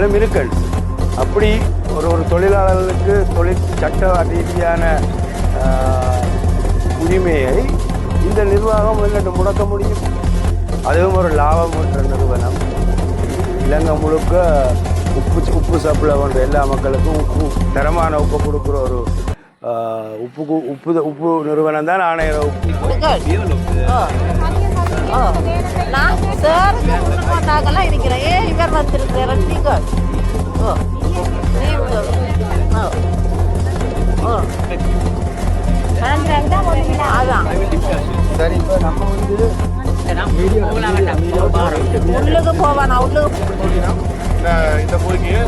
உரிமைகளும் இருக்கல் அப்படி ஒரு ஒரு தொழிலாளர்களுக்கு தொழில் சட்ட ரீதியான உரிமையை இந்த நிர்வாகம் என்னட்டு முடக்க முடியும். அதுவும் ஒரு லாபம் என்ற நிறுவனம். இலங்கை முழுக்க உப்பு உப்பு சப்ளை பண்ணுற எல்லா மக்களுக்கும் உப்பு தரமான உப்பு கொடுக்குற ஒரு உப்பு உப்பு உப்பு நிறுவனம் தான் ஆணையர உப்பு நான் சார் இருக்கிறேன். ஏன் இவர் வந்திருக்கிறேன் நீங்கள் ஓ. நீங்கள் ஓ. ஓ. அதான். சரி இப்போ நம்ம வந்து உள்ளுக்கு போவானா உள்ளுக்கு இந்த கோரிக்கையை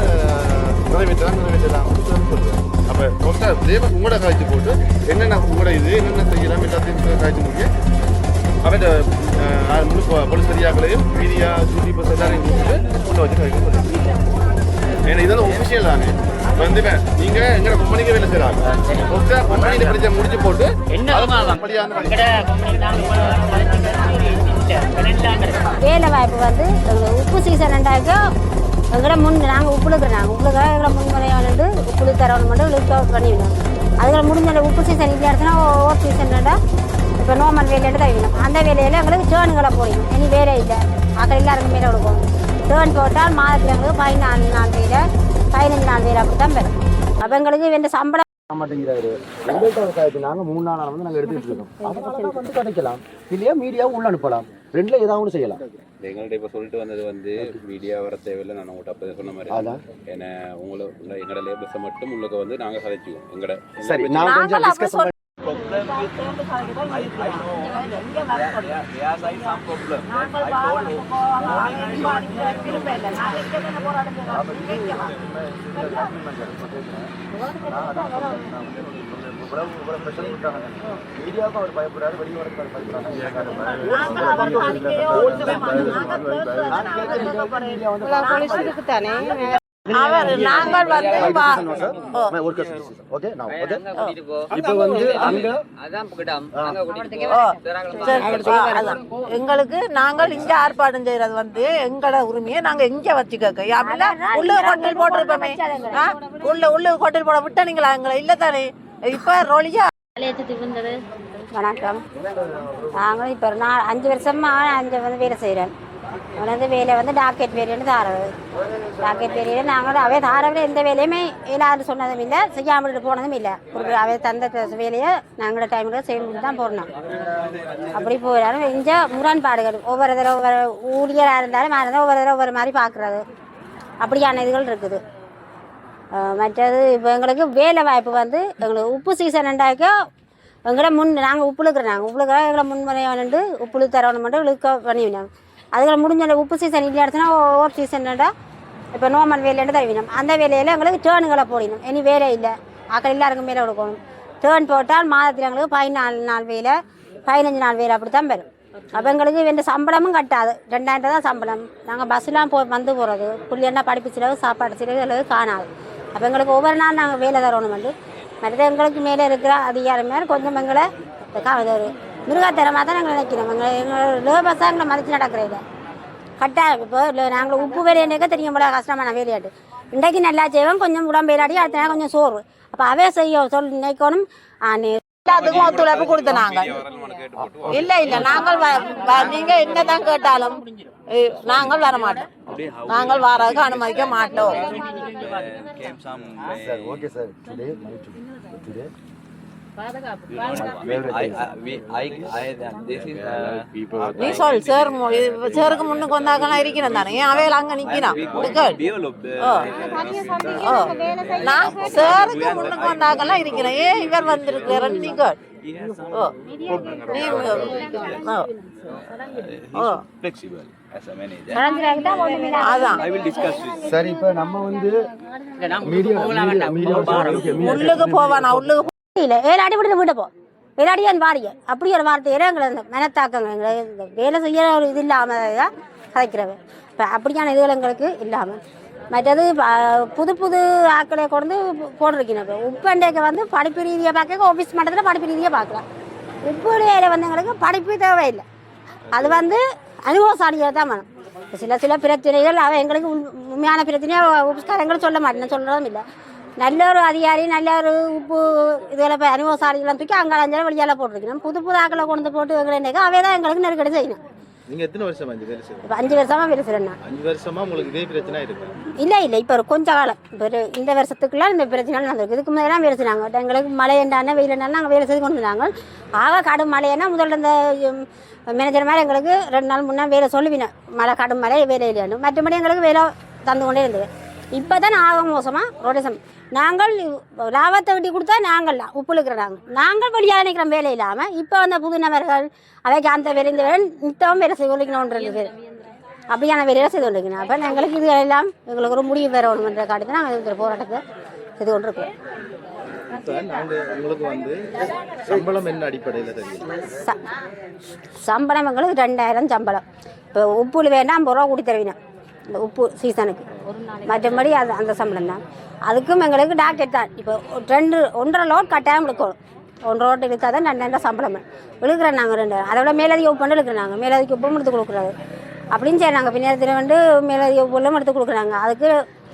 நிறைவேற்றலாம் நிறைவேற்றலாம். சொல்லுவேன் அப்போ உங்களோட காய்ச்சி போட்டு என்னென்ன உங்களோட இது என்னென்ன செய்யலாம் எல்லாத்தையும் காய்ச்சி முடிய அவன் முழு பொலிஸ் சரியாக்களையும் மீடியா டியூட்டி பஸ் எல்லாரையும் கூப்பிட்டு உள்ள வச்சு ஏன்னா இதெல்லாம் ஒஃபிஷியல் தானே. இப்போ வந்து இப்ப நீங்க எங்களை கம்பெனிக்கு வேலை செய்யறாங்க. மொத்தம் கம்பெனியில் பிரச்சனை முடிச்சு போட்டு அப்படியான வேலை வாய்ப்பு வந்து உப்பு சீசன் ரெண்டாக்க எங்கட முன் நாங்கள் உப்பு இருக்கிறாங்க உப்பு எங்களை முன்முறையாக வந்து உப்பு தரவணும் மட்டும் இழுக்க பண்ணிவிடணும் அதுகளை முடிஞ்ச உப்பு சீசன் இல்லை இடத்துல ஓவர் சீசன்டா இப்போ நோமல் வேலையிட்டு தவிக்கணும் அந்த வேலையில் எங்களுக்கு டேர்னுகளை போடணும். இனி வேலை இல்லை. அக்கறை எல்லாருக்கும் மேலே கொடுக்கணும். டேர்ன் போட்டால் மாதத்தில் எங்களுக்கு பதினாலு நாள் வேலை பதினஞ்சு நாள் வேலை அப்படி தான் பெறும் அப்போ எங்களுக்கு இந்த சம்பளம் மாட்டேங்கிறாரு. எங்கள்கிட்ட நாங்கள் மூணு நாள் வந்து நாங்கள் எடுத்துட்டு இருக்கோம். வந்து கிடைக்கலாம் இல்லையா மீடியாவும் உள்ள அனுப்பலாம். ரெண்டுல ஏதாவது செய்யலாம். எங்கள்கிட்ட இப்போ சொல்லிட்டு வந்தது வந்து மீடியா வர தேவையில்லை நான் உங்கள்கிட்ட அப்போ சொன்ன மாதிரி. ஏன்னா உங்களை உங்க- எங்களோட லேபர்ஸை மட்டும் உள்ளுக்கு வந்து நாங்கள் சரி நான் கொஞ்சம் problem with I, I know. Yeah, yeah, yes, I have problem. But நாங்கள் அப்படி டிஸ்கஸ் மீடியாவுக்கும் அவர் பயப்படுறாரு வெளியுறவுக்கு அவர் நாங்கள் வந்து. ஓகே நான் ஓகே இப்போ வந்து அங்க ஓ, சரி, அதான். எங்களுக்கு நாங்கள் இங்க ஆர்ப்பாட்டம் செய்யறது வந்து எங்களோட உரிமையை நாங்க இங்க வச்சுக்க அப்படின்னா உள்ள ஹோட்டல் போட்டிருப்போமே? உள்ள உள்ள ஹோட்டல் போட விட்டா நீங்களா? எங்களை இல்ல தானே. இப்ப ரொலியா வணக்கம். நாங்கள் இப்போ நாலு அஞ்சு வருஷமா அஞ்சு வந்து வேலை செய்கிறேன் வந்து வேலை வந்து டாக்கெட் வேலைன்னு தாரது. டாக்கெட் வேலையில் நாங்கள் அவை தாரவில் எந்த வேலையுமே இல்லாது சொன்னதும் இல்லை செய்யாமல் போனதும் இல்லை ஒரு அவை தந்த வேலையை நாங்களோட டைமில் செய்யணும் தான் போடணும். அப்படி போகிறாலும் இங்கே முரண்பாடுகள் ஒவ்வொரு தடவை ஒவ்வொரு ஊழியராக இருந்தாலும் மாறி ஒவ்வொரு தடவை ஒவ்வொரு மாதிரி பார்க்குறது. அப்படியான இதுகள் இருக்குது. மற்றது இப்போ எங்களுக்கு வேலை வாய்ப்பு வந்து எங்களுக்கு உப்பு சீசன் ரெண்டாக்க எங்களை முன் நாங்கள் உப்பு நாங்கள் உப்புழுக்கிறோம் எங்களை முன்முறையாக வந்து உப்புழு தரணும் மட்டும் இழுக்க பண்ணிவினோம் அதுகளை முடிஞ்ச அந்த உப்பு சீசன் இல்லை எடுத்துனா ஓவர் சீசன்டா இப்போ நோமல் வேலையிட்டு தருவினோம் அந்த வேலையில் எங்களுக்கு டேர்னுகளை போடணும். இனி வேலை இல்லை. அக்கறை எல்லாருக்கும் மேலே கொடுக்கணும். டேர்ன் போட்டால் மாதத்தில் எங்களுக்கு பதினாலு நாள் வேலை பதினஞ்சு நாள் வேலை அப்படி தான் வரும். அப்போ எங்களுக்கு இந்த சம்பளமும் கட்டாது. ரெண்டாயிரம் தான் சம்பளம். நாங்கள் பஸ்லாம் போ வந்து போகிறது புள்ளியெல்லாம் படிப்பு செலவு சாப்பாடு செலவு காணாது. அப்போ எங்களுக்கு ஒவ்வொரு நாள் நாங்கள் வேலை தரணும் வந்து மற்ற எங்களுக்கு மேலே இருக்கிற அதிகாரம் மேலே கொஞ்சம் எங்களை இது மிருகத்தரமாக தான் நாங்கள் நினைக்கிறோம். எங்களை எங்கள் லேபர்ஸாக எங்களை மதித்து நடக்கிறதில்ல கட்டாயம் இப்போ இல்லை நாங்கள் உப்பு வேலையாண்டே தெரியும் போல கஷ்டமான வேலையாட்டு. இன்றைக்கு நல்லா செய்வோம். கொஞ்சம் உடம்பு வேலையாடி அடுத்த நாள் கொஞ்சம் சோறு அப்போ அவே செய்ய சொல் நினைக்கணும். எல்லாத்துக்கும் ஒத்துழைப்பு கொடுத்த நாங்க இல்ல இல்ல நாங்கள் வ- வ- நீங்க என்னதான் கேட்டாலும் நாங்கள் வர மாட்டோம் நாங்கள் வரதுக்கு அனுமதிக்க மாட்டோம். சார் ஓகே சார் சாருக்கு முன்னுக்கு வந்தாக்கெல்லாம் இருக்கிறேன் தானே. அவையில் அங்க. ஓ. நான் சாருக்கு முன்னுக்கு வந்தாக்கெல்லாம் இருக்கிறேன். ஏன் இவர் வந்திருக்கிறேன் நீங்க ஓ நீ ஓ ஓ அதான். சரி இப்போ நம்ம வந்து மீடியா மீடியா உள்ளுக்கு போவானா? உள்ளுக்கு இல்லை ஏழாடி விட்டு வீட்டை போ. ஏழாடி என் வாரிய. அப்படி ஒரு வார்த்தையில எங்களை இந்த மனத்தாக்கங்க எங்களை வேலை செய்ய ஒரு இது இல்லாமல் தான் கதைக்கிறவன் இப்போ அப்படியான இதுகள் எங்களுக்கு இல்லாமல் மற்றது புது புது ஆட்களை கொண்டு போட்டிருக்கணும் இப்போ. உப்பண்டைக்கு வந்து படிப்பு ரீதியாக பார்க்க ஆஃபீஸ் மட்டத்தில் படிப்பு ரீதியாக பார்க்கலாம். உப்பு வந்து எங்களுக்கு படிப்பு தேவையில்லை. அது வந்து அனுபவசாலியாக தான் வேணும். சில சில பிரச்சனைகள் அவன் எங்களுக்கு உண்- உண்மையான பிரச்சனையாக உபஸ்காரங்களும் சொல்ல மாட்டேன் சொல்கிறதும் இல்லை. நல்ல ஒரு அதிகாரி நல்ல ஒரு உப்பு இதில் இப்போ அனுபவசாலிகளாம் தூக்கி அங்கே அஞ்சாலும் வெளியால் போட்டிருக்கணும். புது புது ஆக்களை கொண்டு போட்டு வைக்கிறேன் அவே தான் எங்களுக்கு நெருக்கடி செய்யணும். நீங்க எத்தனை வருஷம் அஞ்சு வேலை இப்போ அஞ்சு வருஷமாக பேசுகிறேன் நான் அஞ்சு வருஷமா உங்களுக்கு இதே பிரச்சனை இருக்கு. இல்லை இல்லை இப்போ ஒரு கொஞ்ச காலம். இப்போ இந்த வருஷத்துக்குள்ள இந்த பிரச்சனை நடந்திருக்கு. இதுக்கு முன்னாடி வேலை செய்னாங்க எங்களுக்கு மழை என்றானே வெயில் என்றாலும் நாங்கள் வேலை செய்து கொண்டு இருந்தாங்க ஆக கடும் மழைன்னா முதல்ல இந்த மேனேஜர் மேலே எங்களுக்கு ரெண்டு நாள் முன்னே வேலை சொல்லுவினேன் மழை கடும் மழை வேலை இல்லைன்னு மற்றபடி எங்களுக்கு வேலை தந்து கொண்டே இருந்தது. இப்போ தான் ஆக மோசமாக ரொடேசம் நாங்கள் லாபத்தை வெட்டி கொடுத்தா நாங்கள் உப்பு இருக்கிற நாங்கள். நாங்கள் வெளியாக நிற்கிறோம் வேலை இல்லாமல் இப்போ வந்த புது நபர்கள் அவைக்கு அந்த வேலை இந்த வேலை நித்தமும் வேலை செய்ய கொண்டிருக்கணும் அப்படியான வேலையை செய்து கொண்டிருக்கணும் அப்போ எங்களுக்கு இது எல்லாம் எங்களுக்கு ஒரு முடிவு பெறணுன்ற காட்டி நாங்கள் இந்த போராட்டத்தை செய்து வந்து சம்பளம் எங்களுக்கு ரெண்டாயிரம் சம்பளம். இப்போ உப்புல வேணா ஐம்பது ரூபா கூட்டி தருவீங்க. இந்த உப்பு சீசனுக்கு மற்றபடி அது அந்த சம்பளம் தான் அதுக்கும் எங்களுக்கு டாக்கெட் தான். இப்போ ஒரு ரெண்டு ஒன்றரை லோட் கட்டாயம் எடுக்கணும் ஒன்றரை லோட் எடுத்தால் தான் ரெண்டாயிரம் சம்பளம். இழுக்கிறோம் நாங்கள் ரெண்டு. அதை விட மேலதிக உப்பு எடுக்கிறோம் நாங்கள் மேலதிக உப்பும் எடுத்து கொடுக்குறாரு அப்படின்னு சரி நாங்கள் பின்னத்தில் வந்து மேலதிக உப்புலாம் எடுத்து கொடுக்குறாங்க. அதுக்கு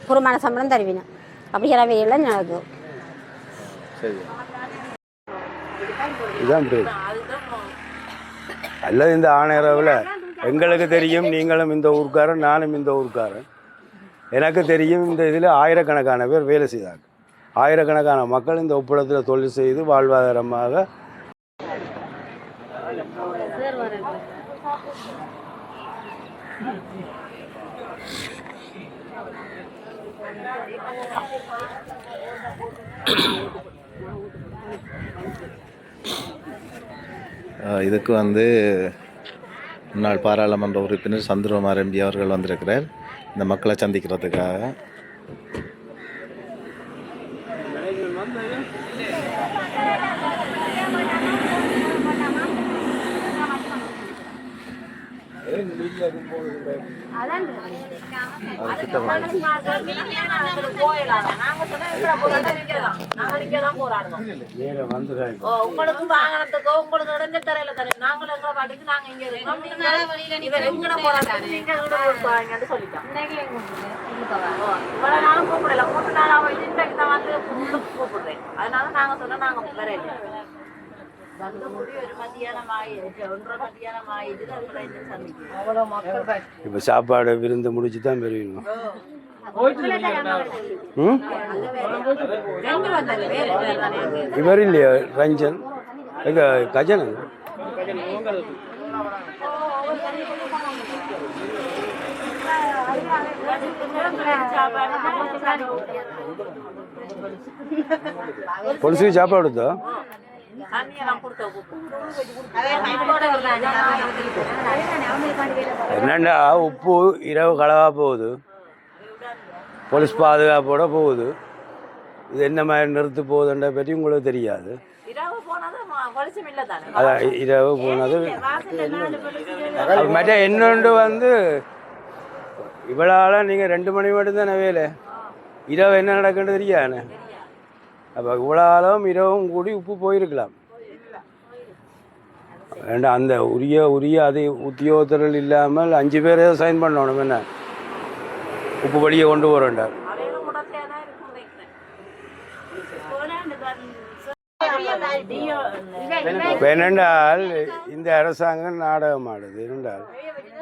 குறுமான சம்பளம் தருவீங்க. அப்படிங்கிற வேலையெல்லாம் நடக்கும் சரி. இதுதான் அல்லது இந்த ஆணையரவில் எங்களுக்கு தெரியும் நீங்களும் இந்த ஊருக்காரன் நானும் இந்த ஊருக்காரன் எனக்கு தெரியும் இந்த இதில் ஆயிரக்கணக்கான பேர் வேலை செய்தாங்க ஆயிரக்கணக்கான மக்கள் இந்த ஒப்பளத்தில் தொழில் செய்து வாழ்வாதாரமாக இதுக்கு வந்து முன்னாள் பாராளுமன்ற உறுப்பினர் சந்திரகுமார் எம்பி அவர்கள் வந்திருக்கிறார். இந்த மக்களை சந்திக்கிறதுக்காக. உங்களுக்கு வாகனத்துக்கோ உங்களுக்கு இடைஞ்சல் தரையில தரேன் நாங்களும் எங்க பாட்டுக்கு நாங்க இங்க இருக்கோம் நீங்க எங்கட போறாங்க நீங்க எங்கட சொல்லிட்டோம் இவ்வளவு நாளும் கூப்பிடல மூணு நாள் அவ இன்றைக்கு தான் வந்து கூப்பிடுறேன் அதனால நாங்க சொன்னா நாங்க வரல இப்போ சாப்பாடு விருந்து முடிச்சு தான் பெறுவீங்க ம்? இவர் இல்லையா? ரஞ்சன். எங்க கஜன் பொலிசுக்கு சாப்பாடு உப்பு என்னண்டா உப்பு இரவு களவாக போகுது. போலீஸ் பாதுகாப்போட போகுது. இது என்ன மாதிரி நிறுத்து போகுதுன்ற பற்றி உங்களுக்கு தெரியாது. இரவு போனது அதான் இரவு போனது. மற்ற இன்னொன்று வந்து இவ்வளோ நீங்கள் ரெண்டு மணி மட்டும்தானே வேலை? இரவு என்ன நடக்குன்னு தெரியாதுண்ணே அப்போ இவ்வளோ ஆளும் இரவும் கூடி உப்பு போயிருக்கலாம். வேண்டாம் அந்த உரிய உரிய அது உத்தியோகத்தர்கள் இல்லாமல் அஞ்சு பேரே சைன் பண்ணணும் என்ன? உப்பு வழியை கொண்டு போகிறோண்டார் அவையிலும் இந்த அரசாங்கம் நாடகம் ஆடுது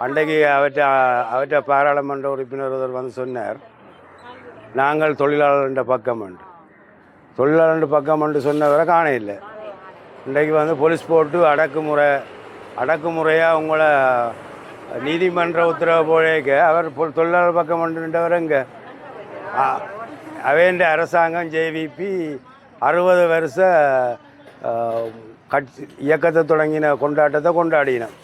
அன்றைக்கு அவற்றை அவற்றை பாராளுமன்ற உறுப்பினர் ஒருவர் வந்து சொன்னார். நாங்கள் தொழிலாளர்கிற பக்கம் உண்டு தொழிலாளர் பக்கம் உண்டு சொன்னவரை காண இல்லை. இன்றைக்கு வந்து போலீஸ் போட்டு அடக்குமுறை அடக்குமுறையாக உங்களை நீதிமன்ற உத்தரவு போலேக்க அவர் பொ- தொழிலாளர் பக்கம் உண்டுன்றவர் இங்கே அவேண்ட அரசாங்கம் ஜேவிபி அறுபது வருஷ கட்சி இயக்கத்தை தொடங்கின கொண்டாட்டத்தை கொண்டாடினோம்.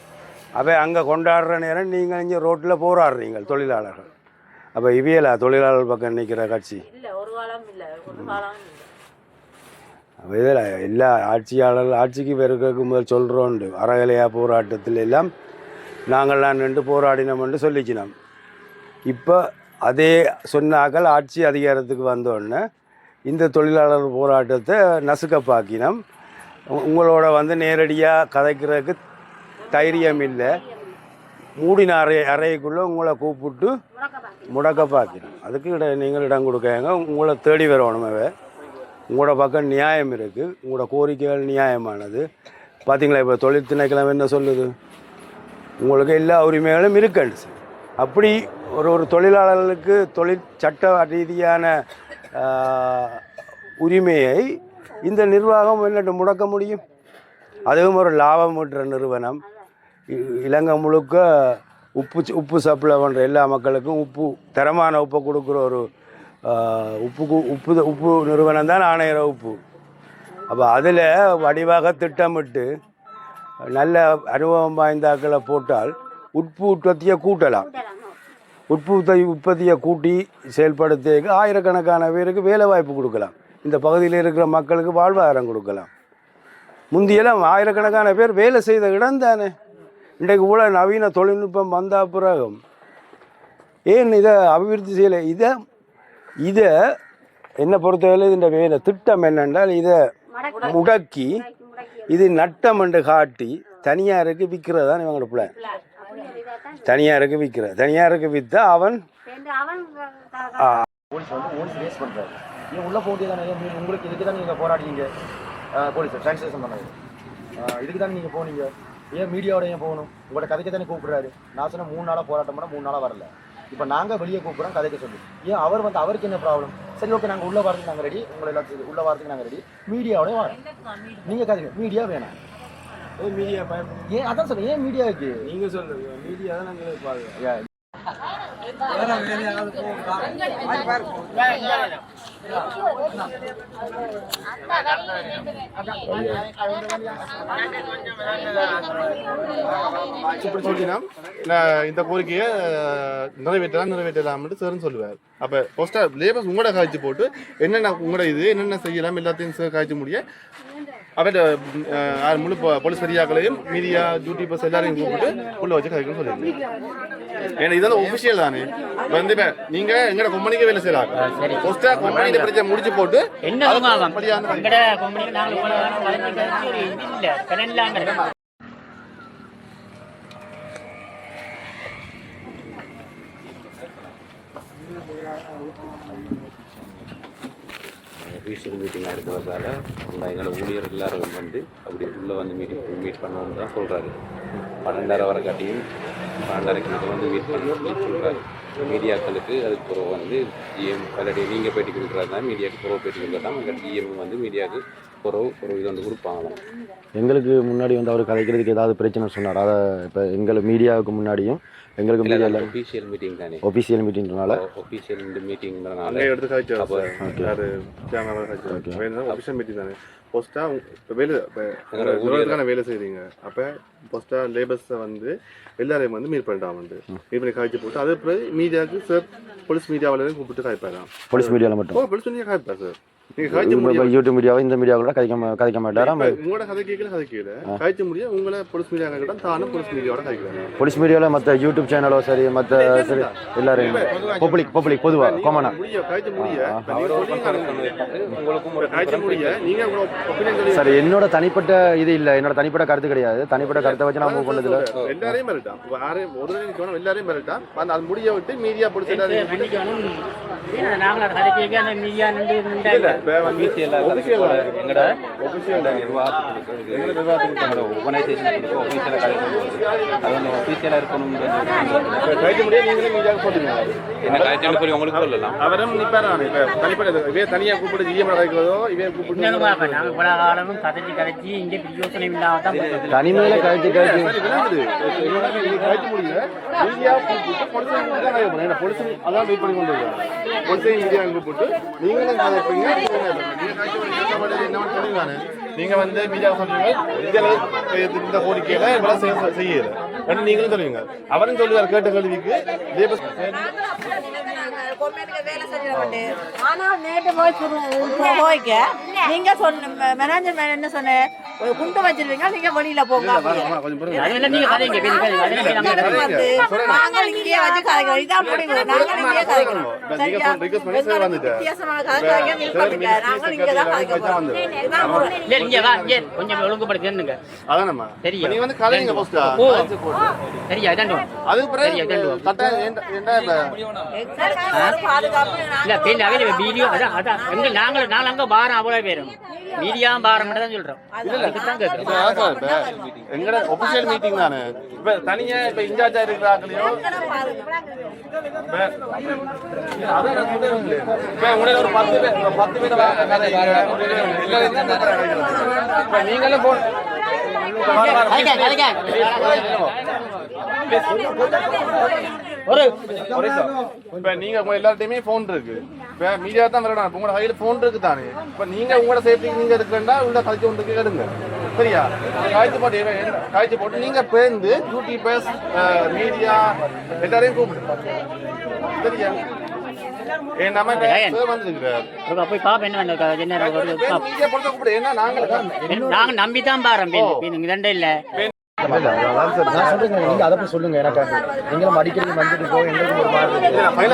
அப்போ அங்கே கொண்டாடுற நேரம் நீங்கள் இங்கே ரோட்டில் போராடுறீங்க தொழிலாளர்கள். அப்போ இவியலா தொழிலாளர் பக்கம் நிற்கிற கட்சி? இல்லை ஒரு காலம் இல்லை. ஒரு காலம் அப்போ இதில் எல்லா ஆட்சியாளர்கள் ஆட்சிக்கு பெருக்கிறதுக்கு முதல் சொல்கிறோண்டு அறகலையா போராட்டத்தில் எல்லாம் நாங்கள்லாம் நின்று போராடினோம்னு சொல்லிச்சினோம் இப்போ அதே சொன்னாக்கள் ஆட்சி அதிகாரத்துக்கு வந்தோடனே இந்த தொழிலாளர் போராட்டத்தை நசுக்கப்பாக்கினோம். உங்களோட வந்து நேரடியாக கதைக்கிறதுக்கு தைரியம் இல்லை. மூடின அறை அறைக்குள்ளே உங்களை கூப்பிட்டு முடக்க பார்க்கணும் அதுக்கு இட நீங்கள் இடம் கொடுக்காங்க உங்களை தேடி வரணுமே உங்களோட பக்கம் நியாயம் இருக்குது உங்களோட கோரிக்கைகள் நியாயமானது. பார்த்தீங்களா இப்போ தொழில் திணைக்களம் என்ன சொல்லுது? உங்களுக்கு எல்லா உரிமைகளும் இருக்குன்னு அப்படி ஒரு ஒரு தொழிலாளர்களுக்கு தொழில் சட்ட ரீதியான உரிமையை இந்த நிர்வாகம் என்னட்டு முடக்க முடியும். அதுவும் ஒரு லாபம் ஈட்டுற நிறுவனம். இ- இலங்கை முழுக்க உப்பு உப்பு சப்ளை பண்ணுற எல்லா மக்களுக்கும் உப்பு தரமான உப்பை கொடுக்குற ஒரு உப்புக்கு உப்பு உப்பு உப்பு நிறுவனம் தான் ஆணையர உப்பு. அப்போ அதில் வடிவாக திட்டமிட்டு நல்ல அனுபவம் வாய்ந்தாக்களை போட்டால் உட்பு உற்பத்தியை கூட்டலாம். உப்பு உற்பத்தியை கூட்டி செயல்படுத்த ஆயிரக்கணக்கான பேருக்கு வேலை வாய்ப்பு கொடுக்கலாம். இந்த பகுதியில் இருக்கிற மக்களுக்கு வாழ்வாதாரம் கொடுக்கலாம். முந்தியெல்லாம் ஆயிரக்கணக்கான பேர் வேலை செய்த இடம் தானே. இன்றைக்கு கூட நவீன தொழில்நுட்பம் வந்த பிறகும் ஏன் இதை அபிவிருத்தி செய்யலை? இதை இதை என்னை பொறுத்தவரை இந்த வேலை திட்டம் என்னென்றால் இதை முடக்கி. இது நட்டம் என்று காட்டி தனியாருக்கு விற்கிறது தான் இவங்களோட பிளான் தனியாருக்கு விற்கிற தனியாருக்கு விற்றா அவன் உள்ளே போக தானே ஏன் நீங்க- உங்களுக்கு இதுக்கு தான் நீங்கள் போராடினீங்க. போலீஸ் டிரான்ஸ்லேஷன் பண்ணது ஆஹ் இதுக்கு தான் நீங்கள் போனீங்க. ஏன் மீடியாவோட ஏன் போகணும்? உங்களோட கதைக்கு தானே கூப்பிடுறாரு. நான் சொன்ன மூணு நாளாக போராட்டம் பண்ண மூணு நாளாக வரல. இப்போ நாங்கள் வெளியே கூப்பிட்றோம் கதைக்க சொல்லி ஏன் அவர் வந்து அவருக்கு என்ன ப்ராப்ளம் சரி ஓகே நாங்கள் உள்ள வரதுக்கு நாங்கள் ரெடி உங்களை எல்லாத்துக்கும் உள்ள வரதுக்கு நாங்கள் ரெடி மீடியாவோட வரோம் நீங்கள் கதைங்க மீடியா வேணாம் மீடியா ஏன் அதான் சொல்லுங்க ஏன் மீடியாவுக்கு நீங்கள் சொல்லுங்க மீடியா தான் நாங்கள் பாருங்க இப்படி சொல்லினா இந்த கோரிக்கையை நிறைவேற்றலாம் நிறைவேற்றலாம்னு சார்னு சொல்லுவார். அப்போ ஃபர்ஸ்ட்டாக லேபர்ஸ் உங்களோட காய்ச்சி போட்டு என்னென்ன உங்களோட இது என்னென்ன செய்யலாம் எல்லாத்தையும் சார் காய்ச்சி முடிய அவர்கிட்ட முழு போலீஸ் பெரியாக்களையும் மீடியா டியூட்டி பஸ் எல்லாரையும் கூப்பிட்டு உள்ள வச்சு கதைக்கணும்னு சொல்லியிருக்கேன் ஏன்னா இதெல்லாம் ஒஃபிஷியல் தானே. வந்து இப்போ நீங்கள் எங்களோட கம்பெனிக்கு வேலை செய்கிறாங்க ஃபர்ஸ்ட்டாக கம்பெனியில் பிரச்சனை முடிச்சு போட்டு என்ன எங்கட கம்பெனிக்கு நாங்கள் இவ்வளவு காலம் வளர்ந்துட்டு ஒரு இது இல்லை கடன் இல்லாமல் அஃபீஷியல் மீட்டிங்காக இருக்கிறதால உள்ள எங்களோட ஊழியர் எல்லாரும் வந்து அப்படி உள்ளே வந்து மீட்டிங் மீட் பண்ணணும்னு தான் சொல்கிறாரு பன்னெண்டாயிரம் வரை காட்டியும் பன்னெண்டரைக்கு மட்டும் வந்து மீட் பண்ணணும்னு சொல்கிறாரு மீடியாக்களுக்கு அதுக்கு பிறகு வந்து ஜிஎம் பலடி நீங்கள் பேட்டி கொடுக்குறாருனா மீடியாவுக்கு பிறகு பேட்டி கொடுக்கலாம் அங்கே ஜிஎம் வந்து மீடியாவுக்கு பிறகு ஒரு இது வந்து கொடுப்பாங்களாம் எங்களுக்கு முன்னாடி வந்து அவர் கதைக்கிறதுக்கு ஏதாவது பிரச்சனை சொன்னார்? அதை இப்போ எங்களுக்கு மீடியாவுக்கு முன்னாடியும் எங்களுக்கு மீடியாவில் அஃபீஷியல் மீட்டிங் தானே. ஒஃபிஷியல் மீட்டிங்னால ஒஃபீஷியல் மீட்டிங்கிறனால அங்கே எடுத்து காய்ச்சி அப்போ அபிஷன் மீட்டிங் தானே. ஃபர்ஸ்ட்டாக இப்போ வேலை இப்போ வேலை செய்கிறீங்க அப்போ ஃபர்ஸ்ட்டாக லேபர்ஸை வந்து எல்லாரையும் வந்து மீட் பண்ணிட்டான் வந்து. மீட் பண்ணி காய்ச்சி போட்டு அது பிறகு மீடியாவுக்கு சார் போலீஸ் மீடியாவில் கூப்பிட்டு காய்ப்பாராம். போலீஸ் மீடியாவில் மட்டும்? ஓ போலீஸ் மீடியா காய்ப்பார் சார் முடியும் யூடியூப் மீடியாவை இந்த மீடியாவை கூட கதைக்க கதைக்க மாட்டாரா உங்களோட கதை கேட்கல கதை கேட்கல. காய்ச்சி முடிய உங்களை போலீஸ் மீடியா கிட்ட தானும் போலீஸ் மீடியாவோட காய்க்கிறாங்க. போலீஸ் மீடியாவில் மற்ற யூடியூப் சேனலோ சரி மற்ற சரி எல்லாரும் பப்ளிக் பப்ளிக் முடிய முடிய முடிய ஒப்பீனியன் சொல்லி சார் என்னோட தனிப்பட்ட இது இல்லை என்னோட தனிப்பட்ட கருத்து கிடையாது. தனிப்பட்ட கருத்தை வச்சு நான் மூவ் பண்ணதில்ல எல்லாரையும் மிரட்டான். யாரையும் ஒரு நினைக்கணும் எல்லாரையும் மிரட்டான். அந்த அது முடிய விட்டு மீடியா பிடிச்சி அவரும் நிப்பாரு இப்ப தனிப்பட்ட இவே தனியா கூப்பிட்டு ஜிஎம். தனிமையில கழிச்சு பொலிசை அதான் வெயிட் பண்ணி கொண்டு நீங்களும் நீங்க வந்து மீடியா சொல்றீங்க. இந்த அளவு இந்த கோரிக்கையில இவ்வளவு செய்ய ரெண்டு நீங்களும் சொல்லுவீங்க. அவரும் சொல்லுவார் கேட்ட கேள்விக்கு. லேபர் ஆனால் நேற்று போய் சுரு- போய்க்க. நீங்க சொன்ன மேனேஜர் என்ன சொன்னேன் ஒரு குண்டு வச்சிருவீங்க நீங்க வெளியில போங்க. அதெல்லாம் நீங்க அங்க நாங்கள் வச்சு கதைக்கிறோம் இதான் முடிவு. நாங்கள் கதைக்கிறோம் சரியா? வித்தியாசமான நாங்கள் இங்கே தான் இங்க வா இங்க கொஞ்சம் ஒழுங்குபடுத்துங்க அதானம்மா? தெரியும். வந்து போஸ்டா சரியா இதாண்டு. அதுக்கு பிறகு என்ன- இல்ல பேர் அவையில வீடியோ அதான் அதான். எங்க பாரம் அவ்வளவு பேரும். மீடியா பாரம் மட்டும் தான் சொல்றோம் அதுதான் சார் இப்ப எங்கட ஒபிஷியல் மீட்டிங் தானே? இப்ப தனியா இப்ப இன்சார்ஜா இல்லையே. இப்ப ஒரு பத்து பேர் பத்து பேர் நீங்களும் போன். ஒரு ஒரே இப்ப நீங்க உங்க எல்லார்ட்டையுமே போன் இருக்கு. இப்ப மீடியா தான் வரணும் இப்ப உங்களோட கையில போன் இருக்கு தானே இப்ப நீங்க உங்களோட சேஃப்டிக்கு நீங்க எடுக்கலன்னா உள்ள கழிச்சு ஒன்றுக்கு எடுங்க சரியா? காய்ச்சி போட்டு இவன் காய்ச்சி போட்டு நீங்க பேருந்து டியூட்டி பேஸ் மீடியா எல்லாரையும் கூப்பிடுங்க சரியா? ஏன் நம்ம வந்துருக்கிறார் ஒரு போய் பாப்ப என்ன பண்ண என்ன நாங்க நாங்க நம்பி தான் ரெண்டே இல்ல. நீங்க அதை போய் சொல்லுங்க எனக்கு நீங்களும் அடிக்கடி வந்துட்டு போய் எங்களுக்கு ஒரு மாதிரி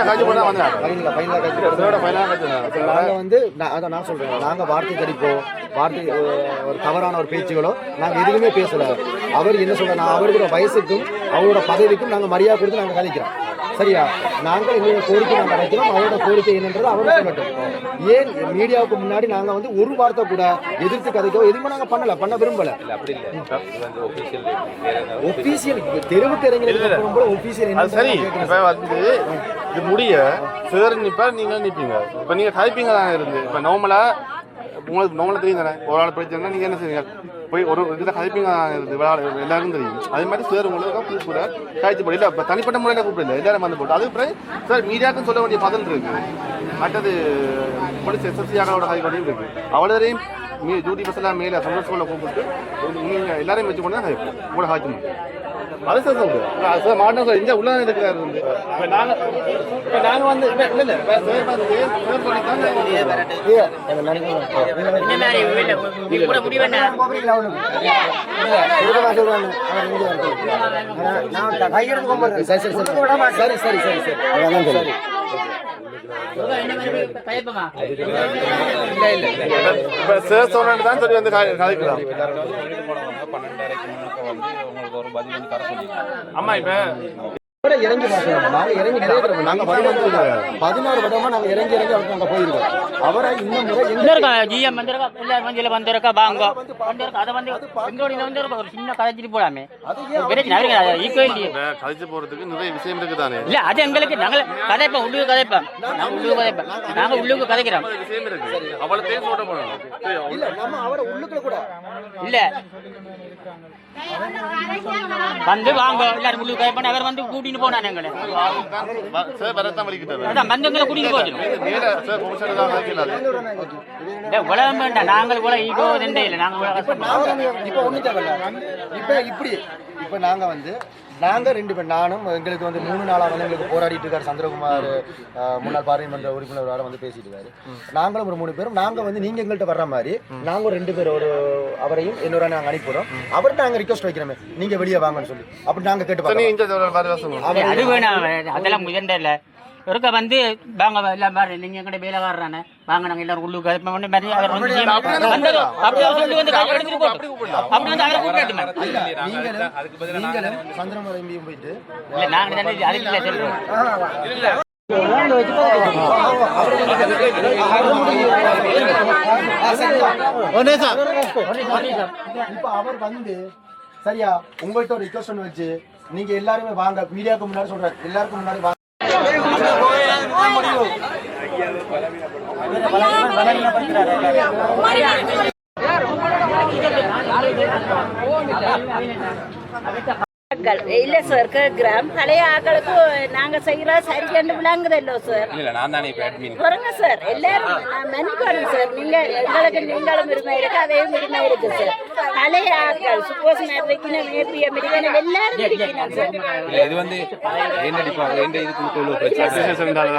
நாங்க வந்து நான் அதான் நான் சொல்றேன். நாங்க வார்த்தை கடிப்போ வார்த்தை ஒரு- ஒரு தவறான ஒரு பேச்சுகளோ நாங்க எதுவுமே பேசல. அவர் என்ன சொல்ற நான் அவருடைய வயசுக்கும் அவரோட பதவிக்கும் நாங்க மரியாதை கொடுத்து நாங்க கழிக்கிறோம். சரியா? நாங்கள் எங்களுடைய கோரிக்கை நாங்க வைக்கிறோம் அவரோட கோரிக்கை என்னன்றது அவர் சொல்லட்டும். ஏன் மீடியாவுக்கு முன்னாடி நாங்க வந்து ஒரு வார்த்தை கூட எதிர்த்து கதைக்கோ எதுவுமே நாங்க பண்ணல. பண்ண விரும்பல. ஒபிஷியல் தெருவுக்கு இறங்கி போல ஒபிசியல் அது சரி. இப்ப வந்து இது முடிய சார் நிப்பா நீங்க நிப்பீங்க. இப்ப நீங்க டைப்பிங்க தான் இருந்து. இப்ப நார்மலா உங்களுக்கு நார்மலா தெரியும் தானே? ஒரு ஆள் பிரச்சனை நீங்க என்ன செய்வீங்க? போய் ஒரு இதில் கதைப்பீங்க தான் எல்லாருக்கும் தெரியும். அதே மாதிரி சார் உங்களுக்கு கூப்பிட காய்ச்சி போட இப்போ தனிப்பட்ட முறையில் கூப்பிடல. எல்லாரும் வந்து போட்டு. அதுக்கு பிறகு சார் மீடியாவுக்கும் சொல்ல வேண்டிய பதில் இருக்கு. மற்றது போலீஸ் எஸ்எஸ்சியாரோட ஹைகோடையும் இருக்கு. அவ்வளோ மீ டியூட்டி பஸ் எல்லாம் மேலே சந்தோஷம் கூப்பிட்டு நீங்க எல்லாரையும் வச்சு கொண்டு தான் அது சார் சொல்லுது சார் மாட்டோம் சார். இங்கே உள்ள இருக்கிறாரு வந்து. இப்போ நாங்கள் இப்போ நாங்கள் வந்து இப்போ இல்லை இல்லை சார் சார் சரி சரி சரி சரி. சரி சரி சரி. அதான் சரி சொல்லி வந்து கதை- கதைக்கலாம் முன்னுக்கு வந்து உங்களுக்கு ஒரு பதில் வந்து தர சொல்லி ஆமா இப்போ இறங்கி பார்க்கணும் நாங்க இறங்கி நிறைய தடவை நாங்க பதினாறு பதினாறு வட்டமா நாங்க இறங்கி இறங்கி அவருக்கு நாங்க போயிருக்கோம். அவரை இந்த முறை எங்க வந்திருக்கா? ஜிஎம் வந்திருக்கா? எல்லாரும் வண்டியில வந்திருக்கா? பாங்க வந்திருக்கா? அதை வந்து எங்களோட இந்த வந்திருக்கா? ஒரு சின்ன கதைச்சிட்டு போலாமே. கதைச்சு நிறைய விஷயம் இல்ல அது எங்களுக்கு நாங்க கதைப்போம் உள்ளுக்கு கதைப்போம். நாங்க உள்ளுக்கு கதைப்போம். நாங்க உள்ளுக்கு கதைக்கிறோம். விஷயம் இருக்கு. அவ்வளோத்தையும் சொல்ல போகணும் இல்ல நம்ம அவரை உள்ளுக்குள்ள கூட. இல்ல. வந்து வாங்க எல்லாரும் உள்ளுக்கு கதைப்போம் அவர் வந்து கூட்டிட்டு போனாங்க எங்களை. சார் வரத்தான் வலிக்கிட்டாரு. அதான் வந்து எங்களை கூட்டிட்டு போச்சு. உலகம் வேண்டாம். நாங்கள் கூட ஈகோ ரெண்டே இல்லை நாங்க உலக இப்ப இப்படி. இப்ப நாங்க வந்து நாங்க ரெண்டு பேர் நானும் எங்களுக்கு வந்து மூணு நாளா வந்து எங்களுக்கு போராடிட்டு இருக்காரு சந்திரகுமார் முன்னாள் பாராளுமன்ற உறுப்பினர் வேற வந்து பேசிட்டு இருக்காரு. நாங்களும் ஒரு மூணு பேரும் நாங்க வந்து நீங்க எங்கள்கிட்ட வர்ற மாதிரி நாங்க ஒரு ரெண்டு பேர் ஒரு அவரையும் இன்னொரு நாங்க அனுப்பிடுறோம் அவர்கிட்ட நாங்க ரிக்வஸ்ட் வைக்கிறோமே நீங்க வெளியே வாங்கன்னு சொல்லி. அப்படி நாங்க கேட்டு அதெல்லாம் முயன்ற இல்ல ஒருக்க வந்து வாங்க எல்லாம் பாரு நீங்க எங்கிட்ட வேலை வர்றானே வாங்க நாங்க எல்லாரும் உள்ளுக்கு கதைப்போம் பண்ணி மாதிரி அவர் வந்து GM வந்தாரு. அப்படி அவர் சொல்லி வந்து எடுத்துட்டு போட்டு அப்படி வந்து அவரை கூப்பிட்டு இல்ல, நீங்களும் நீங்களும் சந்திரகுமார் எம்பியும் போயிட்டு இல்ல நாங்க தானே அதுக்கு இல்ல தெரியும் இப்ப அவர் வந்து சரியா உங்கள்கிட்ட ஒரு ரிக்வஸ்ட் ஒன்று வச்சு நீங்க எல்லாருமே வாங்க மீடியாவுக்கு முன்னாடி சொல்றேன் எல்லாருக்கும் முன்னாடி வாங்க ஆட்கள் இல்ல சார் கேட்கிறோம் பழைய ஆட்களுக்கு நாங்க செய்யற சரிக்கண்டு விளங்குதல்லோ சார் இல்ல நான் தானே இப்ப அட்மின் பாருங்க சார் எல்லாரும் நான் மன்னிக்கணும் சார் நீங்க எங்களுக்கு நீங்களும் உரிமை இருக்கு அதையும் உரிமை இருக்கு சார் பழைய ஆட்கள் சுப்போஸ் வைக்கணும் ஏபிஎம் இருக்கணும் எல்லாரும் இருக்கணும் சார் இல்ல இது வந்து என்ன அடிப்பாங்க? எந்த இதுக்கு உள்ள பிரச்சனை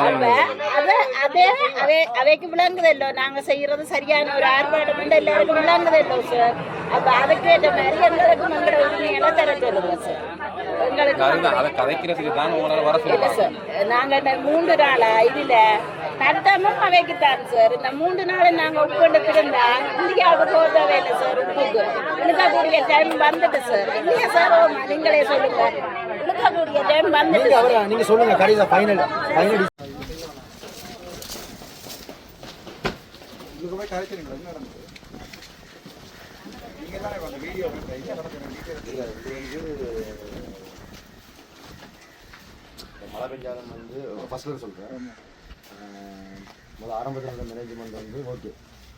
அப்ப அத அதே அவை அவைக்கு விளங்குதல்லோ? நாங்க செய்யறது சரியான ஒரு ஆர்ப்பாட்டம் வந்து எல்லாருக்கும் விளங்குதல்லோ சார் அப்ப அதுக்கேற்ற மாதிரி எங்களுக்கு எங்களோட உரிமைகளை தர சொல்லுங்க சார் அதுதான் அதை கதைக்கிறதுக்கு தான் உங்களால் வர இந்த மூன்று நாளா இதுல கட்டமும் அவைக்குத்தான் சார் இந்த மூன்று நாள் நாங்க உட்கொண்டு இருந்தா இந்தியாவுக்கு தேவையில்லை சார் உப்புக்கு இழுக்கக்கூடிய டைம் வந்துட்டு சார் இல்லையா சார் நீங்களே சொல்லுங்க. இழுக்கக்கூடிய டைம் வந்துட்டு நீங்க சார். அவரை? நீங்க சொல்லுங்க கடைசியா ஃபைனல் ஃபைனல் மழை பெஞ்சாலும் வந்து ஃபஸ்ட்டில் சொல்கிறேன் முதல் ஆரம்பத்தில் இருந்த மேனேஜ்மெண்ட் வந்து ஓகே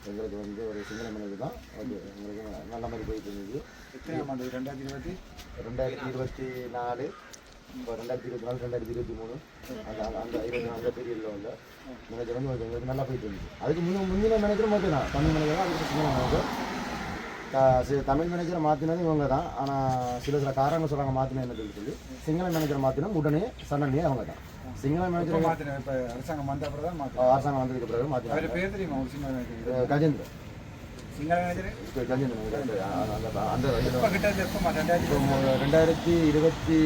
எங்களுக்கு வந்து ஒரு சிங்கள மேனேஜர் தான் ஓகே எங்களுக்கு நல்ல மாதிரி போயிட்டு இருந்தது ரெண்டாயிரத்தி இருபத்தி ரெண்டாயிரத்தி இருபத்தி நாலு இப்போ ரெண்டாயிரத்தி இருபத்தி நாலு ரெண்டாயிரத்தி இருபத்தி மூணு அந்த அந்த- இருபத்தி அந்த பீரியடில் உள்ள மேனேஜர் வந்து எங்களுக்கு நல்லா போயிட்டு இருந்துச்சு. அதுக்கு முன்ன முந்தின மேனேஜரும் மட்டும் தான் தமிழ் மேனேஜர் தான் அதுக்கு சிங்கள மேனேஜர் தமிழ் மேனேஜரை மாற்றினது இவங்க தான் ஆனால் சில சில காரணங்கள் சொல்கிறாங்க மாற்றினது என்ன சொல்லி சிங்கள மேனேஜர் மாற்றினோம் உடனே சடன்லியே அவங்க தான் சிங்கள மேனேஜர் இப்போ அரசாங்கம் வந்த அப்புறம் தான் அரசாங்கம் வந்ததுக்கு பிறகு அவர் பேர் தெரியுமா? ஒரு சிங்கள மேனேஜர் கிட்ட எப்போ ரெண்டாயிரத்தி இருபத்தி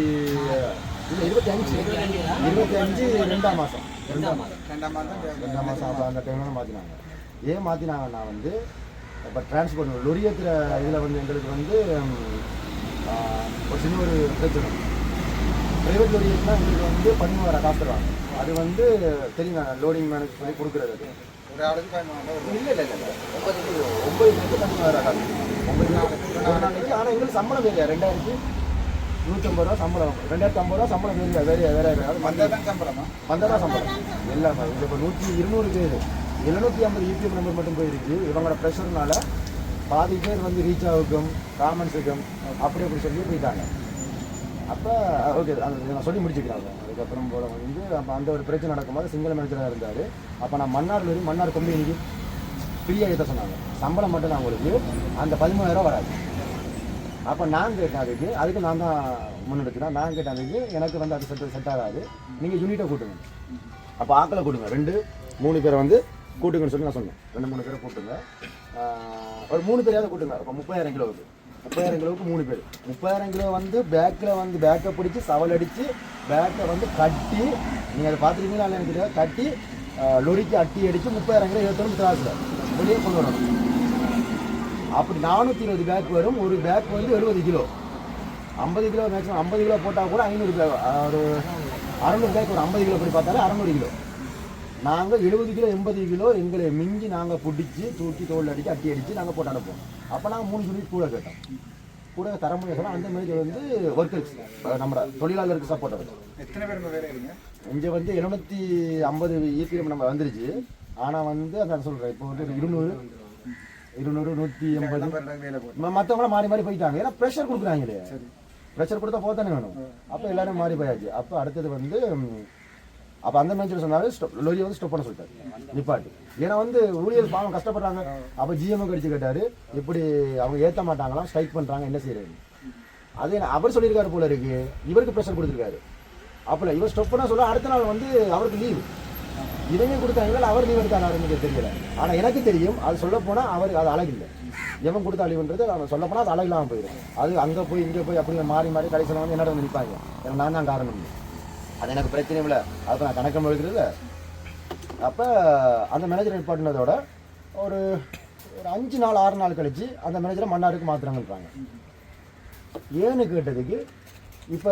இல்லை இருபத்தி அஞ்சு. இருபத்தி அஞ்சு ரெண்டாம் மாதம் ரெண்டாம் மாதம். ரெண்டாம் மாதம். ரெண்டாம் மாதம் அப்போ அந்த டைமில் மாற்றினாங்க ஏன் மாற்றினாங்கன்னா வந்து இப்போ டிரான்ஸ்போர்ட் லொரி ஏற்றுற இதில் வந்து எங்களுக்கு வந்து ஒரு சின்ன ஒரு பிரச்சனை. ப்ரைவேட் லொரி ஏற்றினா எங்களுக்கு வந்து பதிமூவாயிரம் காசு தருவாங்க. அது வந்து தெரியும் லோடிங் மேனேஜ் பண்ணி கொடுக்குறது? ஒரு ஆளுக்கு இல்லை இல்லை இல்லை ஒன்பது ஒன்பது பேருக்கு காசு. ஒன்பது நாளைக்கு ஆனால் எங்களுக்கு சம்பளம் வேறியா ரெண்டாயிரத்தி நூற்றம்பது ரூபா சம்பளம். ரெண்டாயிரத்தி ஐம்பது ரூபா சம்பளம் வேறியா வேற வேற வந்தால் தான் சம்பளமா? வந்தால் சம்பளம். எல்லாமே இப்போ நூற்றி இருநூறு பேர். எழுநூற்றி ஐம்பது யூடியூப் நம்பர் மட்டும் போயிருக்கு. இவங்களோட ப்ரெஷர்னால பாதி பேர் வந்து ரீச் ஆகும் காமெண்ட்ஸுக்கும் அப்படி அப்படி சொல்லி போயிட்டாங்க. அப்போ ஓகே அந்த நான் சொல்லி முடிச்சுக்கிறாங்க அதுக்கப்புறம் போல வந்து அப்போ அந்த ஒரு பிரச்சனை நடக்கும்போது சிங்கிள் மேனேஜராக இருந்தார். அப்போ நான் மன்னார்ல இருந்து மன்னார் கம்பெனிக்கு ஃப்ரீயாக எடுத்த சொன்னாங்க. சம்பளம் மட்டும் நான் உங்களுக்கு அந்த பதிமூணாயிரம் வராது. அப்போ நான் கேட்டேன் அதுக்கு அதுக்கு நான் தான் முன்னெடுக்கிறேன் நான் கேட்டேன் அதுக்கு எனக்கு வந்து அது செட் செட் ஆகாது. நீங்கள் யூனிட்டை கூட்டுங்க. அப்போ ஆக்களை கொடுங்க ரெண்டு மூணு பேரை வந்து கூட்டுங்கன்னு சொல்லி நான் சொன்னேன். ரெண்டு மூணு பேரை கூட்டுங்க. ஒரு மூணு பேரையாவது கூட்டுங்க. இப்போ முப்பதாயிரம் கிலோவுக்கு முப்பதாயிரம் கிலோவுக்கு மூணு பேர். முப்பதாயிரம் கிலோ வந்து பேக்கில் வந்து பேக்கை பிடிச்சி சவல் அடித்து பேக்கை வந்து கட்டி நீங்கள் அதை பார்த்துருக்கீங்களா எனக்கு தெரியாது கட்டி லொரிக்கு அட்டி அடித்து முப்பதாயிரம் கிலோ இருபத்தொன்று திராசில் வெளியே கொண்டு வரணும். அப்படி நானூற்றி இருபது பேக் வரும். ஒரு பேக் வந்து எழுபது கிலோ. ஐம்பது கிலோ மேக்ஸிமம் ஐம்பது கிலோ போட்டால் கூட ஐநூறு ஒரு அறநூறு பேக் ஒரு ஐம்பது கிலோ போய் பார்த்தாலே அறநூறு கிலோ. நாங்கள் எழுபது கிலோ எண்பது கிலோ எங்களை மிஞ்சி நாங்கள் பிடிச்சி தூக்கி தோல் அடித்து அட்டி அடித்து நாங்கள் போட்டு அனுப்புவோம். அப்போ நாங்கள் மூணு யூனிட் கூட கேட்டோம். கூட தர முடியாது அந்த மாதிரி வந்து ஒர்க்கர்ஸ் நம்ம தொழிலாளருக்கு சப்போர்ட் ஆகுது எத்தனை பேர் வேலை இங்கே வந்து எழுநூற்றி ஐம்பது இபிஎம் நம்ம வந்துருச்சு. ஆனால் வந்து அதான் சொல்கிறேன் இப்போ வந்து ஒரு இருநூறு இருநூறு நூற்றி எண்பது. மற்றவங்களாம் மாறி மாறி போயிட்டாங்க. ஏன்னா ப்ரெஷர் கொடுக்குறாங்களே. ப்ரெஷர் கொடுத்தா போத்தானே வேணும். அப்போ எல்லாரும் மாறி போயாச்சு. அப்போ அடுத்தது வந்து அப்போ அந்த மேட்சில் சொன்னாரு ஸ்டொப் வந்து ஸ்டப் பண்ண சொல்லிட்டாரு. நிப்பாட்டு. ஏன்னா வந்து ஊழியர் பாவம் கஷ்டப்படுறாங்க. அப்போ ஜிஎம் கடிச்சு கேட்டாரு இப்படி அவங்க ஏற்ற மாட்டாங்களாம் ஸ்ட்ரைக் பண்ணுறாங்க என்ன செய்யறது அதே அவர் சொல்லியிருக்காரு போல இருக்கு. இவருக்கு ப்ரெஷர் கொடுத்துருக்காரு. அப்போ இவர் ஸ்டப் பண்ண சொல்ல அடுத்த நாள் வந்து அவருக்கு லீவு இவங்க கொடுத்தாங்க அவர் லீவ் எடுத்தாரு எனக்கு தெரியல. ஆனால் எனக்கு தெரியும் அது சொல்ல போனால் அவர் அது அழகில்லை. எவன் கொடுத்த அழிவுன்றது அவன் சொல்ல போனால் அது அழகில்லாமல் போயிடும் அது அங்கே போய் இங்கே போய் அப்படி மாறி மாறி கடைசியில் வந்து என்னோட வந்து நிற்பாங்க ஏன்னா நான் தான் காரணம். அது எனக்கு பிரச்சனை இல்லை. அதுக்கு நான் கணக்கம் எழுதுறது அப்போ அந்த மேனேஜர் நிப்பாட்டினதோட ஒரு ஒரு அஞ்சு நாள் ஆறு நாள் கழிச்சு அந்த மேனேஜரை மன்னாருக்கு மாத்துறாங்கன்றாங்க. ஏன்னு கேட்டதுக்கு இப்போ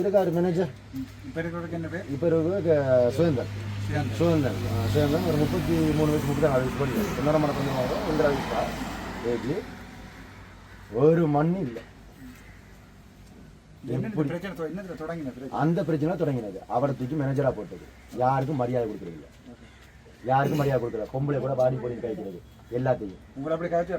இருக்காரு மேனேஜர் இப்போ இருக்கிறதுக்கு என்ன பேர்? இப்போ இருக்கு சுதந்திரன் சுதந்திரன் சுதந்திரன் ஒரு முப்பத்தி மூணு வயசு முப்பத்தி நாலு வயசு படிக்கும் இன்னொரு மன கொஞ்சம் வரும் இந்திரா வயசு ஏஜ் ஒரு மண் இல்லை. எப்படி அந்த பிரச்சனை தொடங்கினது. அவரை தூக்கி மேனேஜராக போட்டது. யாருக்கும் மரியாதை கொடுக்குறது இல்லை. யாருக்கும் மரியாதை கொடுக்கல. பொம்பளை கூட பாடி போடி கழிக்கிறது. எல்லாத்தையும். உங்களை அப்படி கழிச்சு